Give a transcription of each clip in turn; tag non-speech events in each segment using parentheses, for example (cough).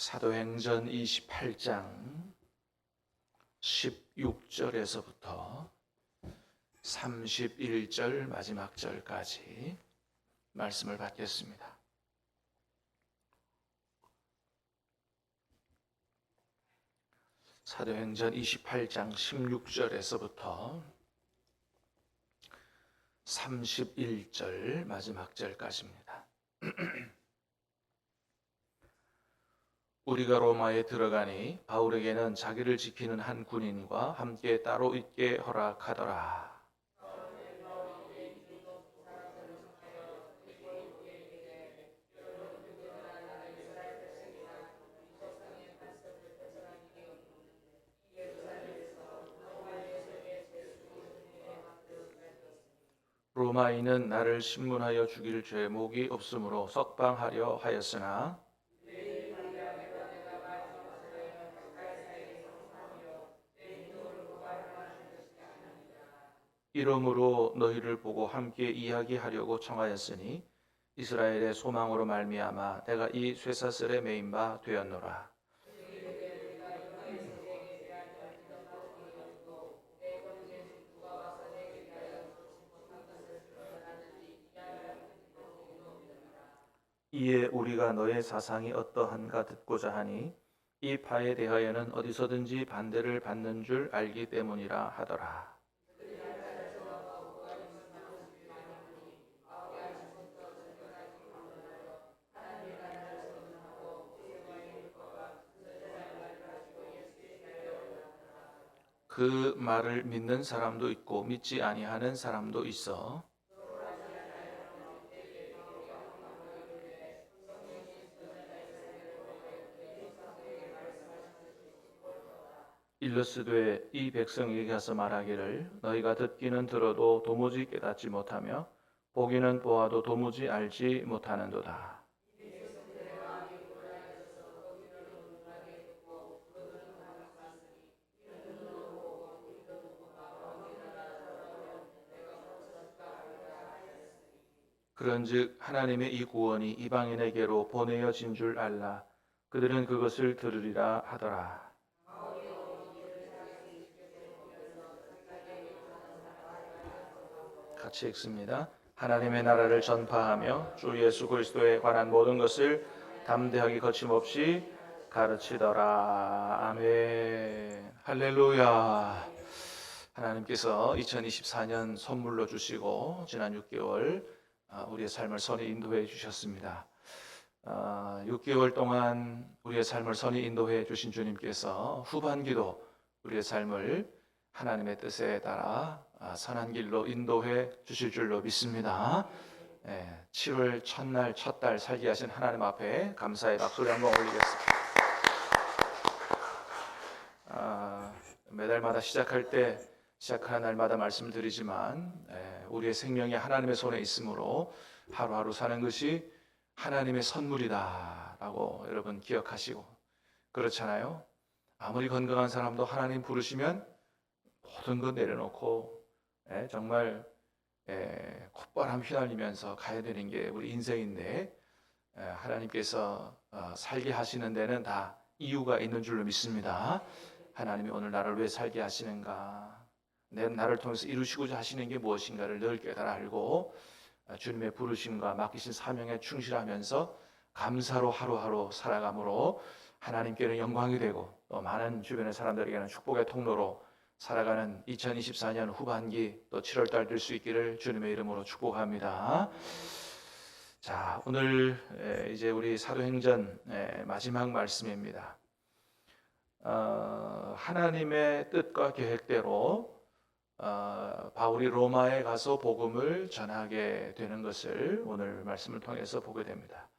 사도행전 28장 16절에서부터 31절 마지막 절까지 말씀을 받겠습니다. 사도행전 28장 16절에서부터 31절 마지막 절까지입니다. (clears throat) 우리가 로마에 들어가니 바울에게는 자기를 지키는 한 군인과 함께 따로 있게 허락하더라. 로마인은 나를 신문하여 죽일 죄목이 없으므로 석방하려 하였으나 이러므로 너희를 보고 함께 이야기하려고 청하였으니 이스라엘의 소망으로 말미암아 내가 이 쇠사슬에 매인 바 되었노라. 이에 우리가 너의 사상이 어떠한가 듣고자 하니 이 파에 대하여는 어디서든지 반대를 받는 줄 알기 때문이라 하더라. 그 말을 믿는 사람도 있고 믿지 아니하는 사람도 있어. 일러스되 이 백성에게 가서 말하기를 너희가 듣기는 들어도 도무지 깨닫지 못하며 보기는 보아도 도무지 알지 못하는도다. 그런즉 하나님의 이 구원이 이방인에게로 보내어진 줄 알라. 그들은 그것을 들으리라 하더라. 같이 읽습니다. 하나님의 나라를 전파하며 주 예수 그리스도에 관한 모든 것을 담대하게 거침없이 가르치더라. 아멘. 할렐루야. 하나님께서 2024년 선물로 주시고 지난 6개월 아, 우리의 삶을 선히 인도해 주셨습니다. 6개월 아, 동안 우리의 삶을 선히 인도해 주신 주님께서 후반기도 우리의 삶을 하나님의 뜻에 따라 아, 선한 길로 인도해 주실 줄로 믿습니다. 7월 예, 첫날 첫 달 살게 하신 하나님 앞에 감사의 박수를 한번 올리겠습니다. 아, 매달마다 시작할 때 시작하는 날마다 말씀을 드리지만 예, 우리의 생명이 하나님의 손에 있으므로 하루하루 사는 것이 하나님의 선물이다라고 여러분 기억하시고 그렇잖아요. 아무리 건강한 사람도 하나님 부르시면 모든 것 내려놓고 예, 정말 예, 콧바람 휘날리면서 가야 되는 게 우리 인생인데 예, 하나님께서 어, 살게 하시는 데는 다 이유가 있는 줄로 믿습니다. 하나님이 오늘 나를 왜 살게 하시는가? 내 나를 통해서 이루시고자 하시는 게 무엇인가를 늘 깨달아 알고 어, 주님의 부르심과 맡기신 사명에 충실하면서 감사로 하루하루 살아감으로 하나님께는 영광이 되고 또 많은 주변의 사람들에게는 축복의 통로로 살아가는 2024년 후반기 또 7월 달 될 수 있기를 주님의 이름으로 축복합니다. 자, 오늘 이제 우리 사도행전 마지막 말씀입니다. 어, 하나님의 뜻과 계획대로 어, 바울이 로마에 가서 복음을 전하게 되는 것을 오늘 말씀을 통해서 보게 됩니다.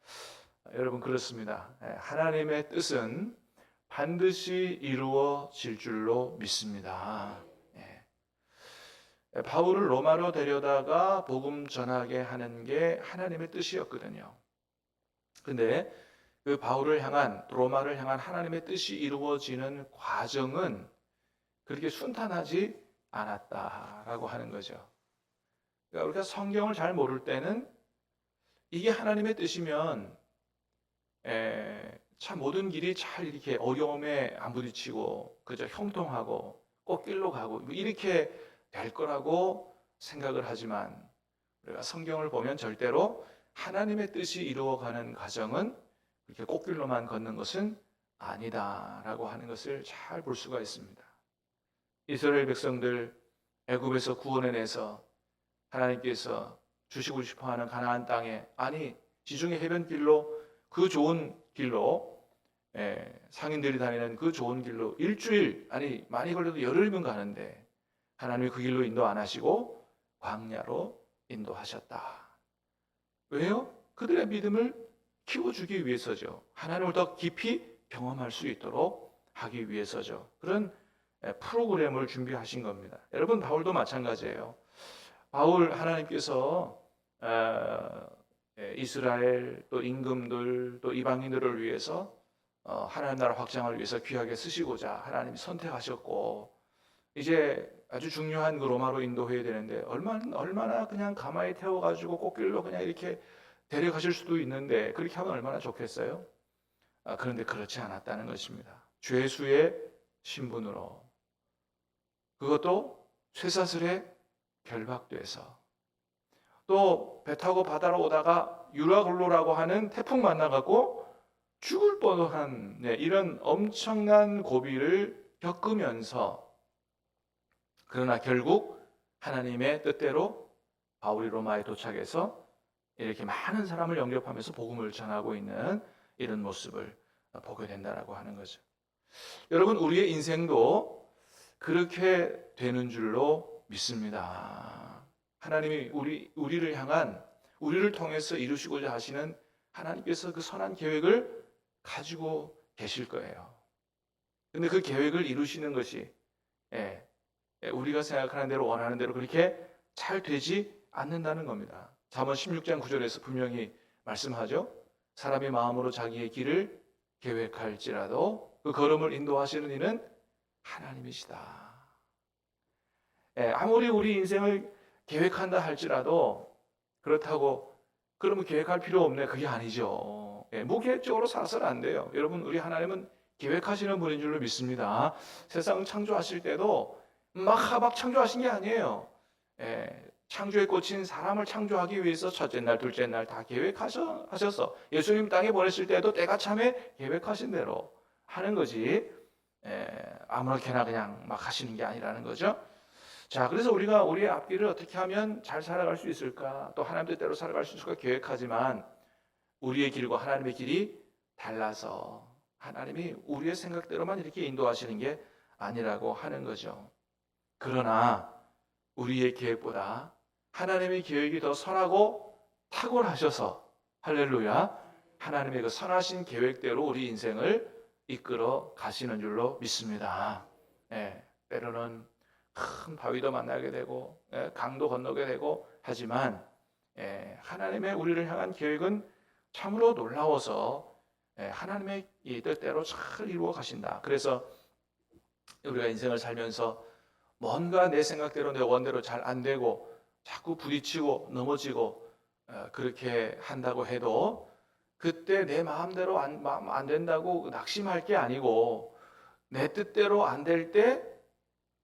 여러분 그렇습니다. 하나님의 뜻은 반드시 이루어질 줄로 믿습니다. 예. 바울을 로마로 데려다가 복음 전하게 하는 게 하나님의 뜻이었거든요. 근데 그 바울을 향한 로마를 향한 하나님의 뜻이 이루어지는 과정은 그렇게 순탄하지 않았다라고 하는 거죠. 그러니까 우리가 성경을 잘 모를 때는 이게 하나님의 뜻이면 에, 참 모든 길이 잘 이렇게 어려움에 안 부딪히고 그저 형통하고 꽃길로 가고 뭐 이렇게 될 거라고 생각을 하지만 우리가 성경을 보면 절대로 하나님의 뜻이 이루어가는 과정은 이렇게 꽃길로만 걷는 것은 아니다라고 하는 것을 잘 볼 수가 있습니다. 이스라엘 백성들 애굽에서 구원해내서 하나님께서 주시고 싶어하는 가나안 땅에 아니 지중해 해변길로 그 좋은 길로 예, 상인들이 다니는 그 좋은 길로 일주일 아니 많이 걸려도 열흘이면 가는데 하나님이 그 길로 인도 안 하시고 광야로 인도하셨다. 왜요? 그들의 믿음을 키워주기 위해서죠. 하나님을 더 깊이 경험할 수 있도록 하기 위해서죠. 그런 예, 프로그램을 준비하신 겁니다. 여러분 바울도 마찬가지예요. 바울 하나님께서 어, 예, 이스라엘 또 임금들 또 이방인들을 위해서 어, 하나님 나라 확장을 위해서 귀하게 쓰시고자 하나님이 선택하셨고 이제 아주 중요한 그 로마로 인도해야 되는데 얼마나 얼마나 그냥 가마에 태워가지고 꽃길로 그냥 이렇게 데려가실 수도 있는데 그렇게 하면 얼마나 좋겠어요? 아, 그런데 그렇지 않았다는 것입니다. 죄수의 신분으로 그것도 쇠사슬에 결박돼서 또 배 타고 바다로 오다가 유라굴로라고 하는 태풍 만나갖고 죽을 뻔한 네, 이런 엄청난 고비를 겪으면서 그러나 결국 하나님의 뜻대로 바울이 로마에 도착해서 이렇게 많은 사람을 영접하면서 복음을 전하고 있는 이런 모습을 보게 된다라고 하는 거죠. 여러분 우리의 인생도 그렇게 되는 줄로 믿습니다. 하나님이 우리 우리를 향한 우리를 통해서 이루시고자 하시는 하나님께서 그 선한 계획을 가지고 계실 거예요. 근데 그 계획을 이루시는 것이 예, 예, 우리가 생각하는 대로 원하는 대로 그렇게 잘 되지 않는다는 겁니다. 잠언 16장 9절에서 분명히 말씀하죠. 사람의 마음으로 자기의 길을 계획할지라도 그 걸음을 인도하시는 이는 하나님이시다. 예, 아무리 우리 인생을 계획한다 할지라도 그렇다고 그러면 계획할 필요 없네 그게 아니죠. 예, 무계획적으로 살아서는 안 돼요. 여러분 우리 하나님은 계획하시는 분인 줄로 믿습니다. 세상 창조하실 때도 막 하박 창조하신 게 아니에요. 예, 창조에 꽂힌 사람을 창조하기 위해서 첫째 날, 둘째 날 다 계획하셔서 예수님 땅에 보내실 때도 때가 참에 계획하신 대로 하는 거지. 예, 아무렇게나 그냥 막 하시는 게 아니라는 거죠. 자, 그래서 우리가 우리의 앞길을 어떻게 하면 잘 살아갈 수 있을까? 또 하나님 뜻대로 살아갈 수 있을까 계획하지만 우리의 길과 하나님의 길이 달라서 하나님이 우리의 생각대로만 이렇게 인도하시는 게 아니라고 하는 거죠. 그러나 우리의 계획보다 하나님의 계획이 더 선하고 탁월하셔서 할렐루야 하나님의 그 선하신 계획대로 우리 인생을 이끌어 가시는 줄로 믿습니다. 예, 때로는 큰 바위도 만나게 되고 예, 강도 건너게 되고 하지만 예, 하나님의 우리를 향한 계획은 참으로 놀라워서 예, 하나님의 이 뜻대로 잘 이루어 가신다. 그래서 우리가 인생을 살면서 뭔가 내 생각대로 내 원대로 잘 안 되고 자꾸 부딪히고 넘어지고 어, 그렇게 한다고 해도 그때 내 마음대로 안, 마음 안 된다고 낙심할 게 아니고 내 뜻대로 안 될때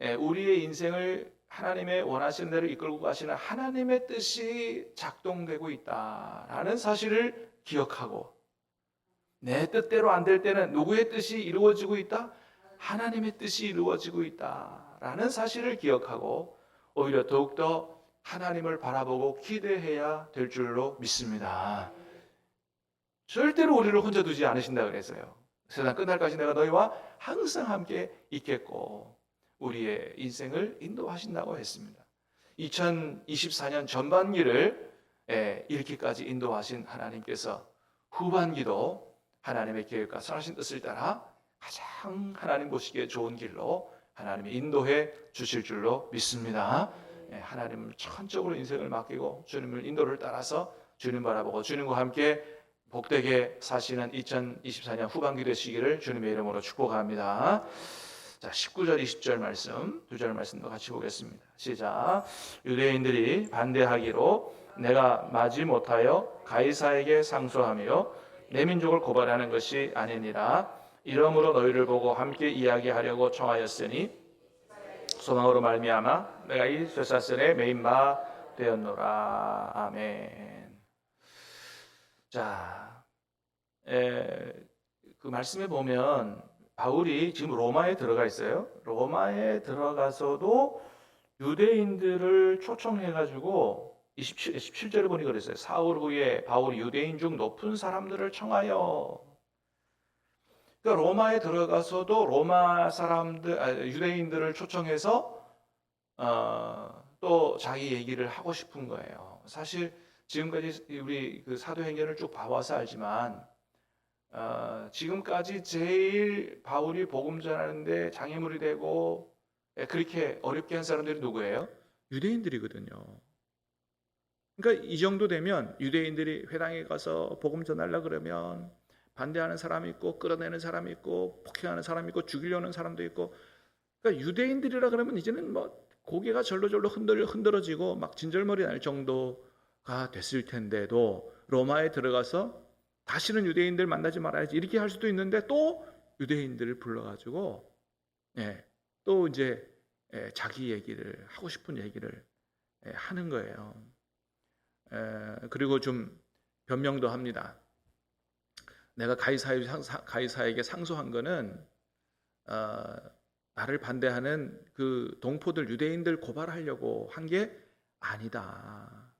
예, 우리의 인생을 하나님의 원하시는 대로 이끌고 가시는 하나님의 뜻이 작동되고 있다라는 사실을 기억하고 내 뜻대로 안 될 때는 누구의 뜻이 이루어지고 있다? 하나님의 뜻이 이루어지고 있다라는 사실을 기억하고 오히려 더욱더 하나님을 바라보고 기대해야 될 줄로 믿습니다. 절대로 우리를 혼자 두지 않으신다 그랬어요. 세상 끝날까지 내가 너희와 항상 함께 있겠고 우리의 인생을 인도하신다고 했습니다. 2024년 전반기를 예, 이렇게까지 인도하신 하나님께서 후반기도 하나님의 계획과 선하신 뜻을 따라 가장 하나님 보시기에 좋은 길로 하나님이 인도해 주실 줄로 믿습니다. 예, 하나님을 천적으로 인생을 맡기고 주님을 인도를 따라서 주님 바라보고 주님과 함께 복되게 사시는 2024년 후반기 되시기를 주님의 이름으로 축복합니다. 자, 19절 20절 말씀, 두 절 말씀도 같이 보겠습니다. 시작. 유대인들이 반대하기로 내가 마지 못하여 가이사에게 상소하며 내 민족을 고발하는 것이 아니니라 이러므로 너희를 보고 함께 이야기하려고 청하였으니 소망으로 말미암아 내가 이 쇠사슬에 메인 바 되었노라 아멘. 자, 에, 그 말씀에 보면 바울이 지금 로마에 들어가 있어요. 로마에 들어가서도 유대인들을 초청해 가지고 27, 17절에 보니 그랬어요. 사울 후에 바울이 유대인 중 높은 사람들을 청하여 그러니까 로마에 들어가서도 로마 사람들 아, 유대인들을 초청해서 어, 또 자기 얘기를 하고 싶은 거예요. 사실 지금까지 우리 그 사도행전을 쭉 봐와서 알지만 어, 지금까지 제일 바울이 복음 전하는데 장애물이 되고 예, 그렇게 어렵게 한 사람들이 누구예요? 유대인들이거든요. 그러니까 이 정도 되면 유대인들이 회당에 가서 복음 전하려 그러면 반대하는 사람이 있고 끌어내는 사람이 있고 폭행하는 사람이 있고 죽이려는 사람도 있고 그러니까 유대인들이라 그러면 이제는 뭐 고개가 절로절로 흔들 흔들어지고 막 진절머리 날 정도 가 됐을 텐데도 로마에 들어가서 다시는 유대인들 만나지 말아야지 이렇게 할 수도 있는데 또 유대인들을 불러가지고 예, 또 이제 예, 자기 얘기를 하고 싶은 얘기를 예, 하는 거예요. 에, 그리고 좀 변명도 합니다. 내가 가이사에, 가이사 에게 상소한 거는 어, 나를 반대하는 그 동포들 유대인들 고발하려고 한 게 아니다.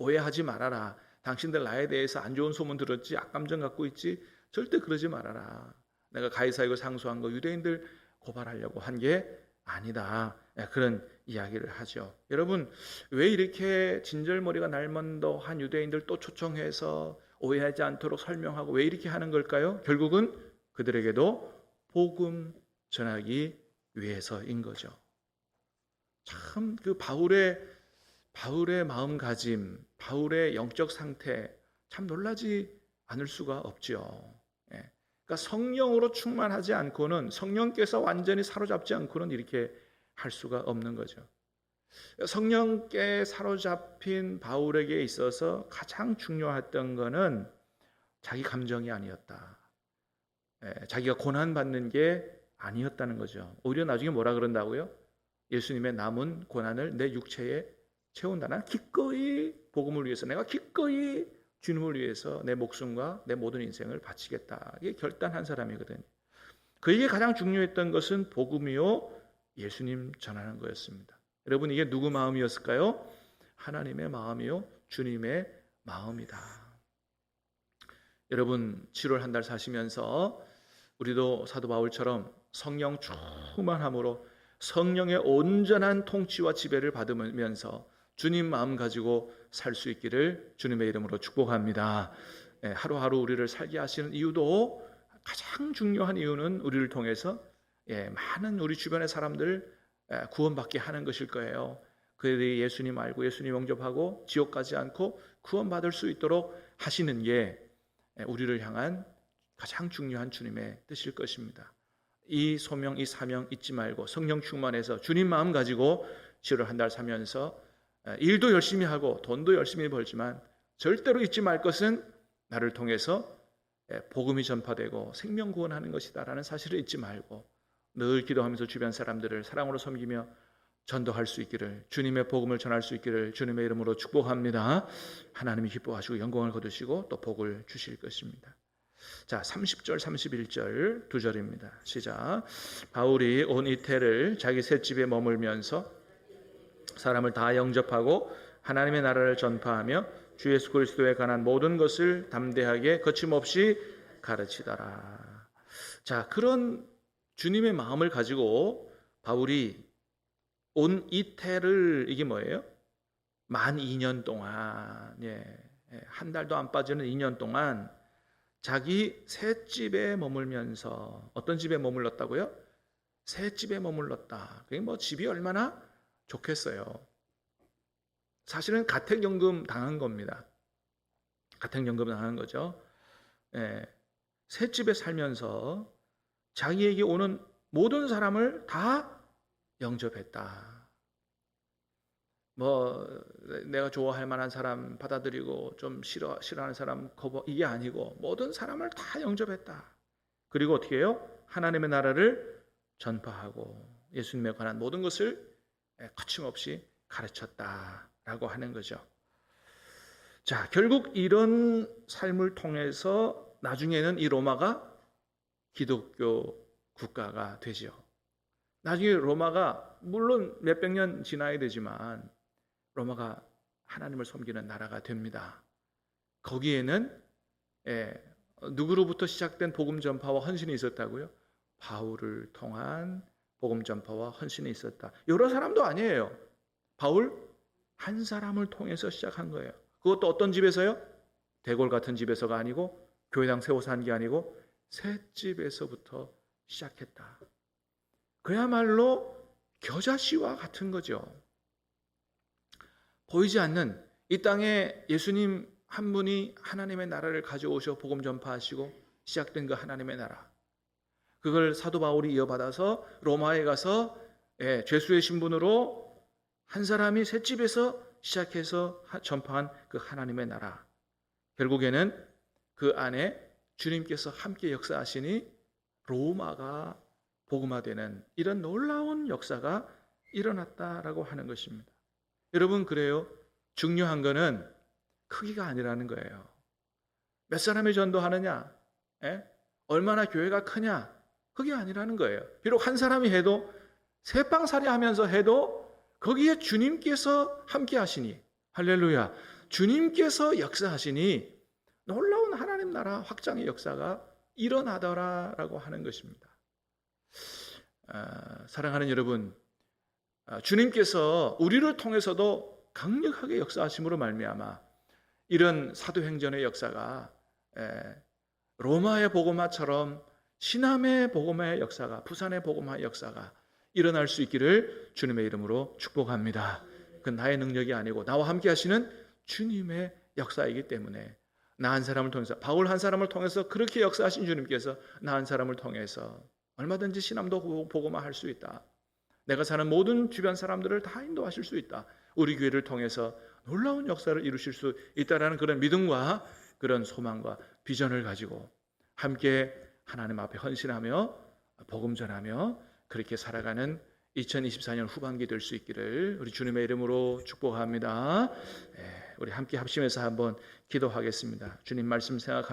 에, 오해하지 말아라. 당신들 나에 대해서 안 좋은 소문 들었지, 악감정 갖고 있지, 절대 그러지 말아라. 내가 가이사에게 상소한 거 유대인들 고발하려고 한 게 아니다. 예, 그런 이야기를 하죠. 여러분, 왜 이렇게 진절머리가 날만도 한 유대인들 또 초청해서 오해하지 않도록 설명하고 왜 이렇게 하는 걸까요? 결국은 그들에게도 복음 전하기 위해서인 거죠. 참 그 바울의 바울의 마음가짐, 바울의 영적 상태 참 놀라지 않을 수가 없죠. 예. 그러니까 성령으로 충만하지 않고는 성령께서 완전히 사로잡지 않고는 이렇게 할 수가 없는 거죠. 성령께 사로잡힌 바울에게 있어서 가장 중요했던 것은 자기 감정이 아니었다. 예, 자기가 고난 받는 게 아니었다는 거죠. 오히려 나중에 뭐라 그런다고요? 예수님의 남은 고난을 내 육체에 채운다. 난 기꺼이 복음을 위해서 내가 기꺼이 주님을 위해서 내 목숨과 내 모든 인생을 바치겠다. 이게 결단한 사람이거든요. 그에게 가장 중요했던 것은 복음이요 예수님 전하는 거였습니다. 여러분 이게 누구 마음이었을까요? 하나님의 마음이요 주님의 마음이다. 여러분 7월 한 달 사시면서 우리도 사도 바울처럼 성령 충만함으로 성령의 온전한 통치와 지배를 받으면서 주님 마음 가지고 살 수 있기를 주님의 이름으로 축복합니다. 예, 하루하루 우리를 살게 하시는 이유도 가장 중요한 이유는 우리를 통해서 예, 많은 우리 주변의 사람들 예, 구원받게 하는 것일 거예요. 그들이 예수님 알고 예수님 영접하고 지옥 가지 않고 구원받을 수 있도록 하시는 게 우리를 향한 가장 중요한 주님의 뜻일 것입니다. 이 소명, 이 사명 잊지 말고 성령 충만해서 주님 마음 가지고 7월 한 달 사면서 일도 열심히 하고 돈도 열심히 벌지만 절대로 잊지 말 것은 나를 통해서 복음이 전파되고 생명 구원하는 것이다라는 사실을 잊지 말고 늘 기도하면서 주변 사람들을 사랑으로 섬기며 전도할 수 있기를 주님의 복음을 전할 수 있기를 주님의 이름으로 축복합니다. 하나님이 기뻐하시고 영광을 거두시고 또 복을 주실 것입니다. 자, 30절, 31절 두 절입니다. 시작. 바울이 온 이태를 자기 셋집에 머물면서 사람을 다 영접하고 하나님의 나라를 전파하며 주 예수 그리스도에 관한 모든 것을 담대하게 거침없이 가르치더라. 자, 그런 주님의 마음을 가지고 바울이 온 이태를 이게 뭐예요? 만 2년 동안 예, 한 달도 안 빠지는 2년 동안 자기 새 집에 머물면서 어떤 집에 머물렀다고요? 새 집에 머물렀다. 그게 뭐 집이 얼마나 좋겠어요. 사실은 가택연금 당한 겁니다. 가택연금 당한 거죠. 예, 새 집에 살면서 자기에게 오는 모든 사람을 다 영접했다. 뭐 내가 좋아할 만한 사람 받아들이고 좀 싫어 싫어하는 사람 거부 이게 아니고 모든 사람을 다 영접했다. 그리고 어떻게 해요? 하나님의 나라를 전파하고 예수님에 관한 모든 것을 예, 거침없이 가르쳤다라고 하는 거죠. 자, 결국 이런 삶을 통해서 나중에는 이 로마가 기독교 국가가 되죠. 나중에 로마가 물론 몇백 년 지나야 되지만 로마가 하나님을 섬기는 나라가 됩니다. 거기에는 예, 누구로부터 시작된 복음 전파와 헌신이 있었다고요? 바울을 통한 복음 전파와 헌신이 있었다. 여러 사람도 아니에요. 바울 한 사람을 통해서 시작한 거예요. 그것도 어떤 집에서요? 대골 같은 집에서가 아니고 교회당 세워서 한 게 아니고 새 집에서부터 시작했다. 그야말로 겨자씨와 같은 거죠. 보이지 않는 이 땅에 예수님 한 분이 하나님의 나라를 가져오셔 복음 전파하시고 시작된 그 하나님의 나라. 그걸 사도 바울이 이어받아서 로마에 가서 예, 죄수의 신분으로 한 사람이 새 집에서 시작해서 하- 전파한 그 하나님의 나라. 결국에는 그 안에 주님께서 함께 역사하시니 로마가 복음화되는 이런 놀라운 역사가 일어났다라고 하는 것입니다. 여러분 그래요. 중요한 거는 크기가 아니라는 거예요. 몇 사람이 전도하느냐, 예? 얼마나 교회가 크냐, 그게 아니라는 거예요. 비록 한 사람이 해도 세방살이 하면서 해도 거기에 주님께서 함께 하시니 할렐루야. 주님께서 역사하시니 놀라운 하나님 나라 확장의 역사가 일어나더라라고 하는 것입니다. 아, 사랑하는 여러분, 아, 주님께서 우리를 통해서도 강력하게 역사하심으로 말미암아 이런 사도행전의 역사가 에, 로마의 복음화처럼 신함의 복음화의 역사가 부산의 복음화의 역사가 일어날 수 있기를 주님의 이름으로 축복합니다. 그 나의 능력이 아니고 나와 함께 하시는 주님의 역사이기 때문에 나 한 사람을 통해서 바울 한 사람을 통해서 그렇게 역사하신 주님께서 나 한 사람을 통해서 얼마든지 신함도 복음화 할 수 있다. 내가 사는 모든 주변 사람들을 다 인도하실 수 있다. 우리 교회를 통해서 놀라운 역사를 이루실 수 있다라는 그런 믿음과 그런 소망과 비전을 가지고 함께 하나님 앞에 헌신하며 복음 전하며 그렇게 살아가는 2024년 후반기 될 수 있기를 우리 주님의 이름으로 축복합니다. 예, 우리 함께 합심해서 한번 기도하겠습니다. 주님 말씀 생각하며